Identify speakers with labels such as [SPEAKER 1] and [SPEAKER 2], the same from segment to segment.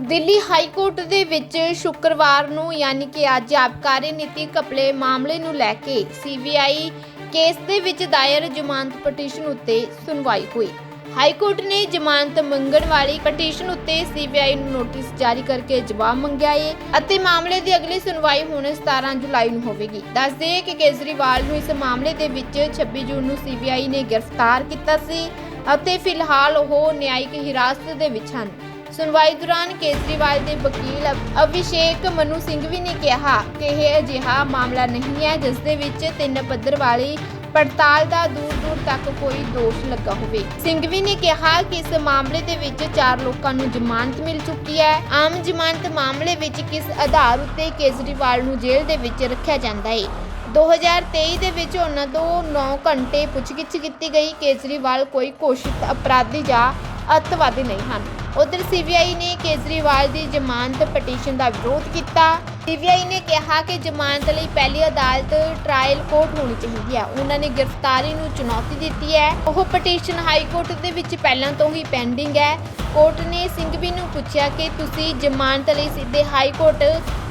[SPEAKER 1] Delhi high court ਦੇ ਵਿੱਚ ਸ਼ੁੱਕਰਵਾਰ ਨੂੰ ਯਾਨੀ ਕਿ ਅੱਜ ਆਬਕਾਰੀ ਨੀਤੀ ਘਪਲੇ ਮਾਮਲੇ ਨੂੰ ਲੈ ਕੇ ਸੀਬੀਆਈ ਕੇਸ ਦੇ ਵਿੱਚ ਦਾਇਰ ਜ਼ਮਾਨਤ ਪਟੀਸ਼ਨ ਉੱਤੇ ਸੁਣਵਾਈ ਹੋਈ। ਹਾਈ ਕੋਰਟ ਨੇ ਜ਼ਮਾਨਤ ਮੰਗਣ ਵਾਲੀ ਪਟੀਸ਼ਨ ਉੱਤੇ ਸੀਬੀਆਈ ਨੂੰ ਨੋਟਿਸ ਜਾਰੀ ਕਰਕੇ ਜਵਾਬ ਮੰਗਿਆ ਹੈ ਅਤੇ ਮਾਮਲੇ ਦੀ ਅਗਲੀ ਸੁਣਵਾਈ ਹੁਣ 17 ਜੁਲਾਈ ਨੂੰ ਹੋਵੇਗੀ। ਦੱਸਦੇ ਕਿ ਕੇਜਰੀਵਾਲ ਨੂੰ ਇਸ ਮਾਮਲੇ ਦੇ ਵਿੱਚ 26 ਜੂਨ ਨੂੰ ਸੀਬੀਆਈ ਨੇ ਗ੍ਰਿਫਤਾਰ ਕੀਤਾ ਸੀ ਅਤੇ ਫਿਲਹਾਲ ਉਹ ਨਿਆਇਕ ਹਿਰਾਸਤ ਦੇ ਵਿੱਚ ਹਨ। ਸੁਣਵਾਈ ਦੌਰਾਨ ਕੇਜਰੀਵਾਲ ਦੇ ਵਕੀਲ ਅਭਿਸ਼ੇਕ ਮਨੂ ਸਿੰਘ ਵੀ ਨੇ ਕਿਹਾ ਕਿ ਇਹ ਅਜਿਹਾ ਮਾਮਲਾ ਨਹੀਂ ਹੈ, ਜਿਸ ਦੇ ਵਿੱਚ ਤਿੰਨ ਪੱਧਰ ਵਾਲੀ ਪੜਤਾਲ ਦਾ ਦੂਰ ਦੂਰ ਤੱਕ ਕੋਈ ਦੋਸ਼ ਲੱਗਾ ਹੋਵੇ। ਸਿੰਘਵੀ ਨੇ ਕਿਹਾ ਕਿ ਇਸ ਮਾਮਲੇ ਦੇ ਵਿੱਚ ਚਾਰ ਲੋਕਾਂ ਨੂੰ ਜ਼ਮਾਨਤ ਮਿਲ ਚੁੱਕੀ ਹੈ। ਆਮ ਜ਼ਮਾਨਤ ਮਾਮਲੇ ਵਿੱਚ ਕਿਸ ਆਧਾਰ ਉੱਤੇ ਕੇਜਰੀਵਾਲ ਨੂੰ ਜੇਲ੍ਹ ਦੇ ਵਿੱਚ ਰੱਖਿਆ ਜਾਂਦਾ ਹੈ 2023 ਦੇ ਵਿੱਚ ਉਹਨਾਂ ਤੋਂ 9 ਘੰਟੇ ਪੁੱਛਗਿੱਛ ਕੀਤੀ ਗਈ। ਕੇਜਰੀਵਾਲ ਕੋਈ ਘੋਸ਼ਿਤ ਅਪਰਾਧੀ ਜਾਂ ਅੱਤਵਾਦੀ ਨਹੀਂ ਹਨ। ਉਧਰ ਸੀਬੀਆਈ ਨੇ ਕੇਜਰੀਵਾਲ ਦੀ ਜ਼ਮਾਨਤ ਪਟੀਸ਼ਨ ਦਾ ਵਿਰੋਧ ਕੀਤਾ। ਸੀਬੀਆਈ ਨੇ ਕਿਹਾ ਕਿ ਜ਼ਮਾਨਤ ਲਈ ਪਹਿਲੀ ਅਦਾਲਤ ਟ੍ਰਾਇਲ ਕੋਰਟ ਹੋਣੀ ਚਾਹੀਦੀ ਹੈ। ਉਹਨਾਂ ਨੇ ਗ੍ਰਿਫਤਾਰੀ ਨੂੰ ਚੁਣੌਤੀ ਦਿੱਤੀ ਹੈ। ਉਹ ਪਟੀਸ਼ਨ ਹਾਈ ਕੋਰਟ ਦੇ ਵਿੱਚ ਪਹਿਲਾਂ ਤੋਂ ਹੀ ਪੈਂਡਿੰਗ ਹੈ। ਕੋਰਟ ਨੇ ਸਿੰਘਵੀ ਨੂੰ ਪੁੱਛਿਆ ਕਿ ਤੁਸੀਂ ਜ਼ਮਾਨਤ ਲਈ ਸਿੱਧੇ ਹਾਈ ਕੋਰਟ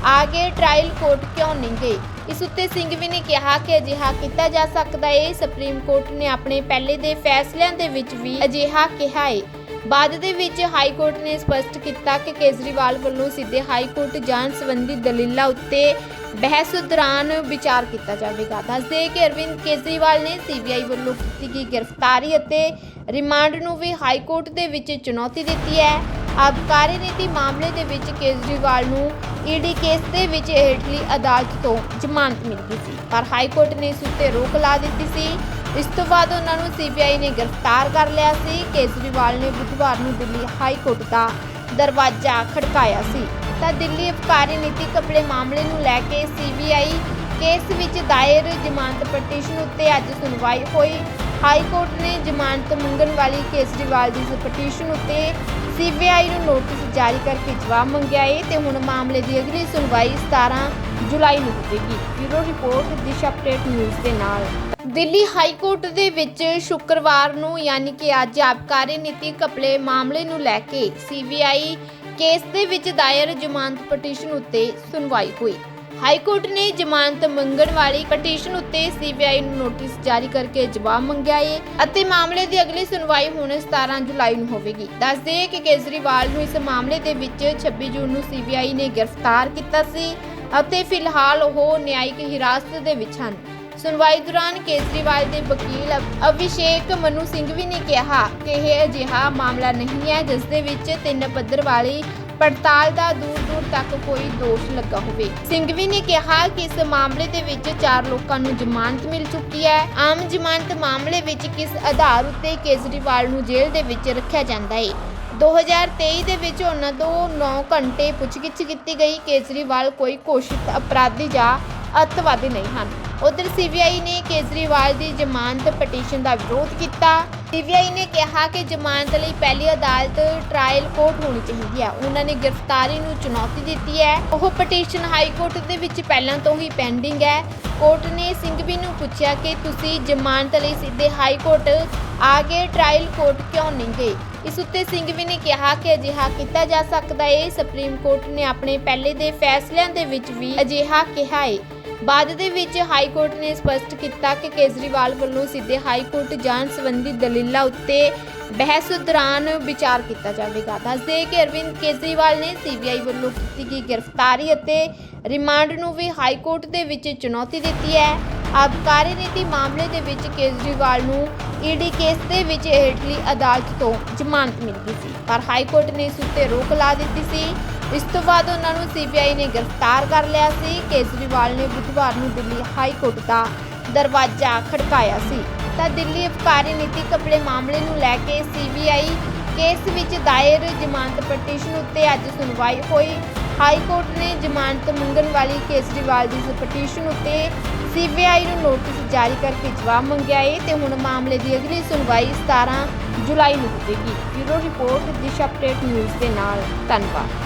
[SPEAKER 1] ਆ ਕੇ ਟ੍ਰਾਇਲ ਕੋਰਟ ਕਿਉਂ ਨਹੀਂ ਗਏ? ਇਸ ਉੱਤੇ ਸਿੰਘਵੀ ਨੇ ਕਿਹਾ ਕਿ ਅਜਿਹਾ ਕੀਤਾ ਜਾ ਸਕਦਾ ਹੈ ਸੁਪਰੀਮ ਕੋਰਟ ਨੇ ਆਪਣੇ ਪਹਿਲੇ ਦੇ ਫੈਸਲਿਆਂ ਦੇ ਵਿੱਚ ਵੀ ਅਜਿਹਾ ਕਿਹਾ ਹੈ ਬਾਅਦ ਦੇ ਵਿੱਚ ਹਾਈ ਕੋਰਟ ਨੇ ਸਪਸ਼ਟ ਕੀਤਾ ਕਿ ਕੇਜਰੀਵਾਲ ਵੱਲੋਂ ਸਿੱਧੇ ਹਾਈ ਕੋਰਟ ਜਾਣ ਸੰਬੰਧੀ ਦਲੀਲਾਂ ਉੱਤੇ ਬਹਿਸ ਦੌਰਾਨ ਵਿਚਾਰ ਕੀਤਾ ਜਾਵੇਗਾ। ਦੱਸਦੇ ਕਿ ਅਰਵਿੰਦ ਕੇਜਰੀਵਾਲ ਨੇ ਸੀਬੀਆਈ ਵੱਲੋਂ ਕੀਤੀ ਗਈ ਗ੍ਰਿਫਤਾਰੀ ਅਤੇ ਰਿਮਾਂਡ ਨੂੰ ਵੀ ਹਾਈ ਕੋਰਟ ਦੇ ਵਿੱਚ ਚੁਣੌਤੀ ਦਿੱਤੀ ਹੈ। ਆਬਕਾਰੀ ਨੀਤੀ ਮਾਮਲੇ ਦੇ ਵਿੱਚ ਕੇਜਰੀਵਾਲ ਨੂੰ ਈਡੀ ਕੇਸ ਦੇ ਵਿੱਚ ਹੇਠਲੀ ਅਦਾਲਤ ਤੋਂ ਜ਼ਮਾਨਤ ਮਿਲ ਗਈ ਸੀ, ਪਰ ਹਾਈ ਕੋਰਟ ਨੇ ਇਸ ਉੱਤੇ ਰੋਕ ਲਾ ਦਿੱਤੀ ਸੀ। ਇਸ ਤੋਂ ਬਾਅਦ ਉਹਨਾਂ ਨੂੰ ਸੀਬੀਆਈ ਨੇ ਗ੍ਰਿਫਤਾਰ ਕਰ ਲਿਆ ਸੀ। ਕੇਜਰੀਵਾਲ ਨੇ ਬੁੱਧਵਾਰ ਨੂੰ ਦਿੱਲੀ ਹਾਈ ਕੋਰਟ ਦਾ ਦਰਵਾਜ਼ਾ ਖੜਕਾਇਆ ਸੀ। ਤਾਂ ਦਿੱਲੀ ਅਬਕਾਰੀ ਨੀਤੀ ਕਪੜੇ ਮਾਮਲੇ ਨੂੰ ਲੈ ਕੇ ਸੀਬੀਆਈ ਕੇਸ ਵਿੱਚ ਦਾਇਰ ਜ਼ਮਾਨਤ ਪਟੀਸ਼ਨ ਉੱਤੇ ਅੱਜ ਸੁਣਵਾਈ ਹੋਈ। ਹਾਈ ਕੋਰਟ ਨੇ ਜ਼ਮਾਨਤ ਮੰਗਣ ਵਾਲੀ ਕੇਜਰੀਵਾਲ ਦੀ ਪਟੀਸ਼ਨ ਉੱਤੇ ਸੀਬੀਆਈ ਨੂੰ ਨੋਟਿਸ ਜਾਰੀ ਕਰਕੇ ਜਵਾਬ ਮੰਗਿਆ ਹੈ ਤੇ ਹੁਣ ਮਾਮਲੇ ਦੀ ਅਗਲੀ ਸੁਣਵਾਈ 17 ਜੁਲਾਈ ਨੂੰ ਹੋਵੇਗੀ। Bureau report Disha update news ਦੇ ਨਾਲ। ਦਿੱਲੀ ਹਾਈ ਕੋਰਟ ਦੇ ਵਿੱਚ ਸ਼ੁੱਕਰਵਾਰ ਨੂੰ ਯਾਨੀ ਕਿ ਅੱਜ ਆਬਕਾਰੀ ਨੀਤੀ ਘਪਲੇ ਮਾਮਲੇ ਨੂੰ ਲੈ ਕੇ ਸੀਬੀਆਈ ਕੇਸ ਦੇ ਵਿੱਚ ਦਾਇਰ ਜ਼ਮਾਨਤ ਪਟੀਸ਼ਨ ਉੱਤੇ ਸੁਣਵਾਈ ਹੋਈ। ਹਾਈ ਕੋਰਟ ਨੇ ਜ਼ਮਾਨਤ ਮੰਗਣ ਵਾਲੀ ਪਟੀਸ਼ਨ ਉੱਤੇ ਸੀਬੀਆਈ ਨੂੰ ਨੋਟਿਸ ਜਾਰੀ ਕਰਕੇ ਜਵਾਬ ਮੰਗਿਆ ਹੈ ਅਤੇ ਮਾਮਲੇ ਦੀ ਅਗਲੀ ਸੁਣਵਾਈ ਹੁਣ 17 ਜੁਲਾਈ ਨੂੰ ਹੋਵੇਗੀ। ਦੱਸਦੇ ਕਿ ਕੇਜਰੀਵਾਲ ਨੂੰ ਇਸ ਮਾਮਲੇ ਦੇ ਵਿੱਚ 26 ਜੂਨ ਨੂੰ ਸੀਬੀਆਈ ਨੇ ਗ੍ਰਿਫਤਾਰ ਕੀਤਾ ਸੀ ਅਤੇ ਫਿਲਹਾਲ ਉਹ ਨਿਆਇਕ ਹਿਰਾਸਤ ਦੇ ਵਿੱਚ ਹਨ। ਸੁਣਵਾਈ ਦੌਰਾਨ ਕੇਜਰੀਵਾਲ ਦੇ ਵਕੀਲ ਅਭਿਸ਼ੇਕ ਮਨੂ ਸਿੰਘ ਵੀ ਨੇ ਕਿਹਾ ਕਿ ਇਹ ਅਜਿਹਾ ਮਾਮਲਾ ਨਹੀਂ ਹੈ, ਜਿਸ ਦੇ ਵਿੱਚ ਤਿੰਨ ਪੱਧਰ ਵਾਲੀ ਪੜਤਾਲ ਦਾ ਦੂਰ ਦੂਰ ਤੱਕ ਕੋਈ ਦੋਸ਼ ਲੱਗਾ ਹੋਵੇ। ਸਿੰਘਵੀ ਨੇ ਕਿਹਾ ਕਿ ਇਸ ਮਾਮਲੇ ਦੇ ਵਿੱਚ ਚਾਰ ਲੋਕਾਂ ਨੂੰ ਜ਼ਮਾਨਤ ਮਿਲ ਚੁੱਕੀ ਹੈ। ਆਮ ਜ਼ਮਾਨਤ ਮਾਮਲੇ ਵਿੱਚ ਕਿਸ ਆਧਾਰ ਉੱਤੇ ਕੇਜਰੀਵਾਲ ਨੂੰ ਜੇਲ੍ਹ ਦੇ ਵਿੱਚ ਰੱਖਿਆ ਜਾਂਦਾ ਹੈ 2023 ਦੇ ਵਿੱਚ ਉਹਨਾਂ ਤੋਂ 9 ਘੰਟੇ ਪੁੱਛਗਿੱਛ ਕੀਤੀ ਗਈ। ਕੇਜਰੀਵਾਲ ਕੋਈ ਘੋਸ਼ਿਤ ਅਪਰਾਧੀ ਜਾਂ ਅੱਤਵਾਦੀ ਨਹੀਂ ਹਨ। ਉਧਰ ਸੀਬੀਆਈ ਨੇ ਕੇਜਰੀਵਾਲ ਦੀ ਜ਼ਮਾਨਤ ਪਟੀਸ਼ਨ ਦਾ ਵਿਰੋਧ ਕੀਤਾ। ਸੀਬੀਆਈ ਨੇ ਕਿਹਾ ਕਿ ਜ਼ਮਾਨਤ ਲਈ ਪਹਿਲੀ ਅਦਾਲਤ ਟ੍ਰਾਇਲ ਕੋਰਟ ਹੋਣੀ ਚਾਹੀਦੀ ਹੈ। ਉਹਨਾਂ ਨੇ ਗ੍ਰਿਫਤਾਰੀ ਨੂੰ ਚੁਣੌਤੀ ਦਿੱਤੀ ਹੈ। ਉਹ ਪਟੀਸ਼ਨ ਹਾਈ ਕੋਰਟ ਦੇ ਵਿੱਚ ਪਹਿਲਾਂ ਤੋਂ ਹੀ ਪੈਂਡਿੰਗ ਹੈ। ਕੋਰਟ ਨੇ ਸਿੰਘਵੀ ਨੂੰ ਪੁੱਛਿਆ ਕਿ ਤੁਸੀਂ ਜ਼ਮਾਨਤ ਲਈ ਸਿੱਧੇ ਹਾਈ ਕੋਰਟ ਆ ਕੇ ਟ੍ਰਾਇਲ ਕੋਰਟ ਕਿਉਂ ਨਹੀਂ ਗਏ? ਇਸ ਉੱਤੇ ਸਿੰਘਵੀ ਨੇ ਕਿਹਾ ਕਿ ਅਜਿਹਾ ਕੀਤਾ ਜਾ ਸਕਦਾ ਹੈ। ਸੁਪਰੀਮ ਕੋਰਟ ਨੇ ਆਪਣੇ ਪਹਿਲੇ ਦੇ ਫੈਸਲਿਆਂ ਦੇ ਵਿੱਚ ਵੀ ਅਜਿਹਾ ਕਿਹਾ ਹੈ। ਬਾਅਦ ਦੇ ਵਿੱਚ ਹਾਈ ਕੋਰਟ ਨੇ ਸਪਸ਼ਟ ਕੀਤਾ ਕਿ ਕੇਜਰੀਵਾਲ ਵੱਲੋਂ ਸਿੱਧੇ ਹਾਈ ਕੋਰਟ ਜਾਣ ਸੰਬੰਧੀ ਦਲੀਲਾਂ ਉੱਤੇ ਬਹਿਸ ਦੌਰਾਨ ਵਿਚਾਰ ਕੀਤਾ ਜਾਵੇਗਾ। ਦੱਸਦੇ ਕਿ ਅਰਵਿੰਦ ਕੇਜਰੀਵਾਲ ਨੇ ਸੀਬੀਆਈ ਵੱਲੋਂ ਕੀਤੀ ਗਈ ਗ੍ਰਿਫਤਾਰੀ ਅਤੇ ਰਿਮਾਂਡ ਨੂੰ ਵੀ ਹਾਈ ਕੋਰਟ ਦੇ ਵਿੱਚ ਚੁਣੌਤੀ ਦਿੱਤੀ ਹੈ। ਆਬਕਾਰੀ ਨੀਤੀ ਮਾਮਲੇ ਦੇ ਵਿੱਚ ਕੇਜਰੀਵਾਲ ਨੂੰ ਈਡੀ ਕੇਸ ਦੇ ਵਿੱਚ ਹੇਠਲੀ ਅਦਾਲਤ ਤੋਂ ਜ਼ਮਾਨਤ ਮਿਲ ਗਈ ਸੀ। ਪਰ ਹਾਈ ਕੋਰਟ ਨੇ ਇਸ ਉੱਤੇ ਰੋਕ ਲਾ ਦਿੱਤੀ ਸੀ। ਇਸ ਤੋਂ ਬਾਅਦ ਉਹਨਾਂ ਨੂੰ ਸੀਬੀਆਈ ਨੇ ਗ੍ਰਿਫਤਾਰ ਕਰ ਲਿਆ ਸੀ। ਕੇਜਰੀਵਾਲ ਨੇ ਬੁੱਧਵਾਰ ਨੂੰ ਦਿੱਲੀ ਹਾਈ ਕੋਰਟ ਦਾ ਦਰਵਾਜ਼ਾ ਖੜਕਾਇਆ ਸੀ। ਤਾਂ ਦਿੱਲੀ ਅਬਕਾਰੀ ਨੀਤੀ ਕਪੜੇ ਮਾਮਲੇ ਨੂੰ ਲੈ ਕੇ ਸੀਬੀਆਈ ਕੇਸ ਵਿੱਚ ਦਾਇਰ ਜ਼ਮਾਨਤ ਪਟੀਸ਼ਨ ਉੱਤੇ ਅੱਜ ਸੁਣਵਾਈ ਹੋਈ। ਹਾਈ ਕੋਰਟ ਨੇ ਜ਼ਮਾਨਤ ਮੰਗਣ ਵਾਲੀ ਕੇਜਰੀਵਾਲ ਦੀ ਪਟੀਸ਼ਨ ਉੱਤੇ ਸੀਬੀਆਈ ਨੂੰ ਨੋਟਿਸ ਜਾਰੀ ਕਰਕੇ ਜਵਾਬ ਮੰਗਿਆ ਏ ਤੇ ਹੁਣ ਮਾਮਲੇ ਦੀ ਅਗਲੀ ਸੁਣਵਾਈ 17 ਜੁਲਾਈ ਨੂੰ ਹੋਵੇਗੀ। Bureau report, Disha update, news ਦੇ ਨਾਲ। ਧੰਨਵਾਦ।